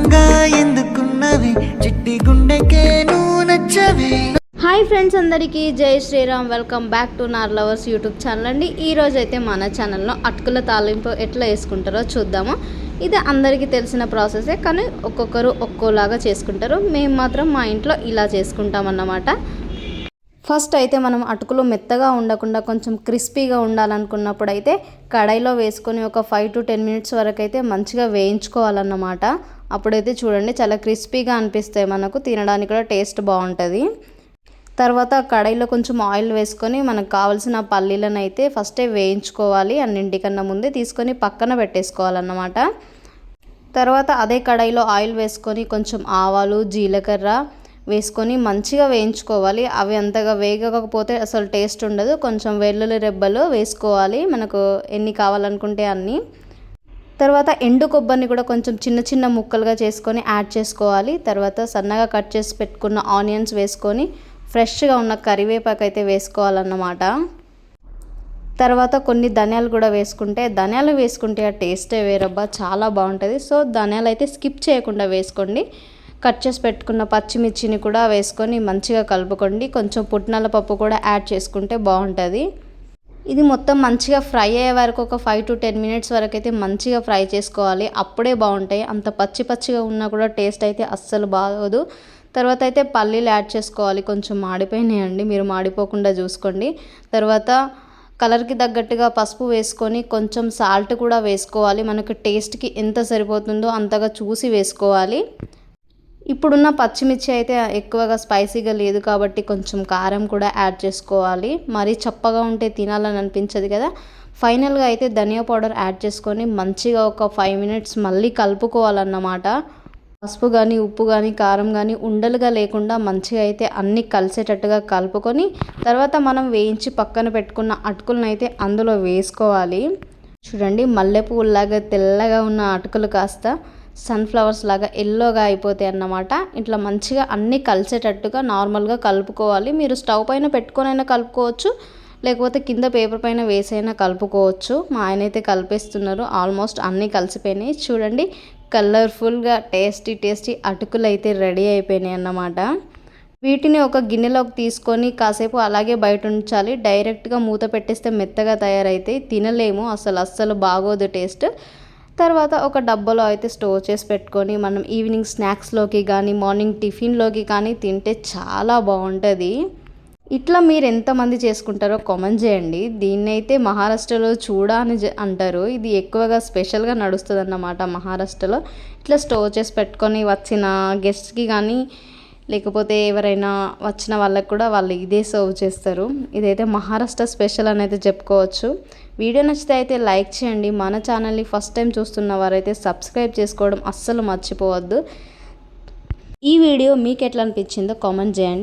అందంగా ఎందుకున్నవి? చిట్టి గుండెకే నువ్వు నచ్చవి. హాయ్ ఫ్రెండ్స్ అందరికీ జై శ్రీరామ్. వెల్కమ్ బ్యాక్ టు నార్ లవర్స్ యూట్యూబ్ ఛానల్ అండి. ఈ రోజు అయితే మన ఛానల్లో అటుకుల తాలింపు ఎట్లా వేసుకుంటారో చూద్దాము. ఇది అందరికీ తెలిసిన ప్రాసెసే కానీ ఒక్కొక్కరు ఒక్కోలాగా చేసుకుంటారు. మేము మాత్రం మా ఇంట్లో ఇలా చేసుకుంటాం అన్నమాట ఫస్ట్ అయితే మనం అటుకులు మెత్తగా ఉండకుండా కొంచెం క్రిస్పీగా ఉండాలనుకున్నప్పుడు అయితే కడాయిలో వేసుకొని ఒక ఫైవ్ టు టెన్ మినిట్స్ వరకు అయితే మంచిగా వేయించుకోవాలన్నమాట. అప్పుడైతే చూడండి చాలా క్రిస్పీగా అనిపిస్తాయి మనకు. తినడానికి కూడా టేస్ట్ బాగుంటుంది. తర్వాత కడాయిలో కొంచెం ఆయిల్ వేసుకొని మనకు కావాల్సిన పల్లీలను అయితే ఫస్టే వేయించుకోవాలి. అన్నింటికన్నా ముందే తీసుకొని పక్కన పెట్టేసుకోవాలన్నమాట. తర్వాత అదే కడాయిలో ఆయిల్ వేసుకొని కొంచెం ఆవాలు జీలకర్ర వేసుకొని మంచిగా వేయించుకోవాలి. అవి అంతగా వేగకపోతే అసలు టేస్ట్ ఉండదు. కొంచెం వెల్లుల్లి రెబ్బలు వేసుకోవాలి. మనకు ఎన్ని కావాలనుకుంటే అన్నీ. తర్వాత ఎండు కొబ్బరిని కూడా కొంచెం చిన్న చిన్న ముక్కలుగా చేసుకొని యాడ్ చేసుకోవాలి. తర్వాత సన్నగా కట్ చేసి పెట్టుకున్న ఆనియన్స్ వేసుకొని ఫ్రెష్గా ఉన్న కరివేపాకు అయితే వేసుకోవాలన్నమాట. తర్వాత కొన్ని ధనియాలు కూడా వేసుకుంటే ధనియాలు వేసుకుంటే ఆ టేస్టే వేరబ్బా చాలా బాగుంటుంది. సో ధనియాలు అయితే స్కిప్ చేయకుండా వేసుకోండి. కట్ చేసి పెట్టుకున్న పచ్చిమిర్చిని కూడా వేసుకొని మంచిగా కలుపుకోండి. కొంచెం పుట్నాల పప్పు కూడా యాడ్ చేసుకుంటే బాగుంటుంది. ఇది మొత్తం మంచిగా ఫ్రై అయ్యే వరకు ఒక ఫైవ్ టు టెన్ మినిట్స్ వరకు అయితే మంచిగా ఫ్రై చేసుకోవాలి. అప్పుడే బాగుంటాయి. అంత పచ్చి పచ్చిగా ఉన్నా కూడా టేస్ట్ అయితే అస్సలు బాగోదు. తర్వాత అయితే పల్లీలు యాడ్ చేసుకోవాలి. కొంచెం మాడిపోయినాయండి. మీరు మాడిపోకుండా చూసుకోండి. తర్వాత కలర్కి తగ్గట్టుగా పసుపు వేసుకొని కొంచెం సాల్ట్ కూడా వేసుకోవాలి. మనకు టేస్ట్కి ఎంత సరిపోతుందో అంతగా చూసి వేసుకోవాలి. ఇప్పుడున్న పచ్చిమిర్చి అయితే ఎక్కువగా స్పైసీగా లేదు కాబట్టి కొంచెం కారం కూడా యాడ్ చేసుకోవాలి. మరీ చప్పగా ఉంటే తినాలని అనిపించదు కదా. ఫైనల్గా అయితే ధనియా పౌడర్ యాడ్ చేసుకొని మంచిగా ఒక ఫైవ్ మినిట్స్ మళ్ళీ కలుపుకోవాలన్నమాట. పసుపు కానీ ఉప్పు కానీ కారం కానీ ఉండలుగా లేకుండా మంచిగా అయితే అన్నీ కలిసేటట్టుగా కలుపుకొని తర్వాత మనం వేయించి పక్కన పెట్టుకున్న అటుకులను అయితే అందులో వేసుకోవాలి. చూడండి మల్లెపూలాగా తెల్లగా ఉన్న అటుకులు కాస్త సన్ఫ్లవర్స్ లాగా ఎల్లోగా అయిపోతాయి అన్నమాట. ఇట్లా మంచిగా అన్నీ కలిసేటట్టుగా నార్మల్గా కలుపుకోవాలి. మీరు స్టవ్ పైన పెట్టుకొనైనా కలుపుకోవచ్చు. లేకపోతే కింద పేపర్ పైన వేసైనా కలుపుకోవచ్చు. మా ఆయన అయితే కలిపేస్తున్నారు. ఆల్మోస్ట్ అన్నీ కలిసిపోయినాయి. చూడండి కలర్ఫుల్గా టేస్టీ టేస్టీ అటుకులు అయితే రెడీ అయిపోయినాయి అన్నమాట. వీటిని ఒక గిన్నెలోకి తీసుకొని కాసేపు అలాగే బయట ఉంచాలి. డైరెక్ట్గా మూత పెట్టేస్తే మెత్తగా తయారైతే తినలేము. అసలు అస్సలు బాగోదు టేస్ట్ తర్వాత ఒక డబ్బాలో అయితే స్టోర్ చేసి పెట్టుకొని మనం ఈవినింగ్ స్నాక్స్లోకి కానీ మార్నింగ్ టిఫిన్లోకి కానీ తింటే చాలా బాగుంటుంది. ఇట్లా మీరు ఎంతమంది చేసుకుంటారో కామెంట్ చేయండి. దీన్ని అయితే మహారాష్ట్రలో చూడ అని అంటారు. ఇది ఎక్కువగా స్పెషల్గా నడుస్తుంది అన్నమాట మహారాష్ట్రలో. ఇట్లా స్టోర్ చేసి పెట్టుకొని వచ్చిన గెస్ట్కి కానీ లేకపోతే ఎవరైనా వచ్చిన వాళ్ళకి కూడా వాళ్ళు ఇదే సర్వ్ చేస్తారు. ఇదైతే మహారాష్ట్ర స్పెషల్ అని అయితే చెప్పుకోవచ్చు. వీడియో నచ్చితే అయితే లైక్ చేయండి. మన ఛానల్ని ఫస్ట్ టైం చూస్తున్న వారైతే సబ్స్క్రైబ్ చేసుకోవడం అస్సలు మర్చిపోవద్దు. ఈ వీడియో మీకు ఎట్లా అనిపించిందో కామెంట్ చేయండి.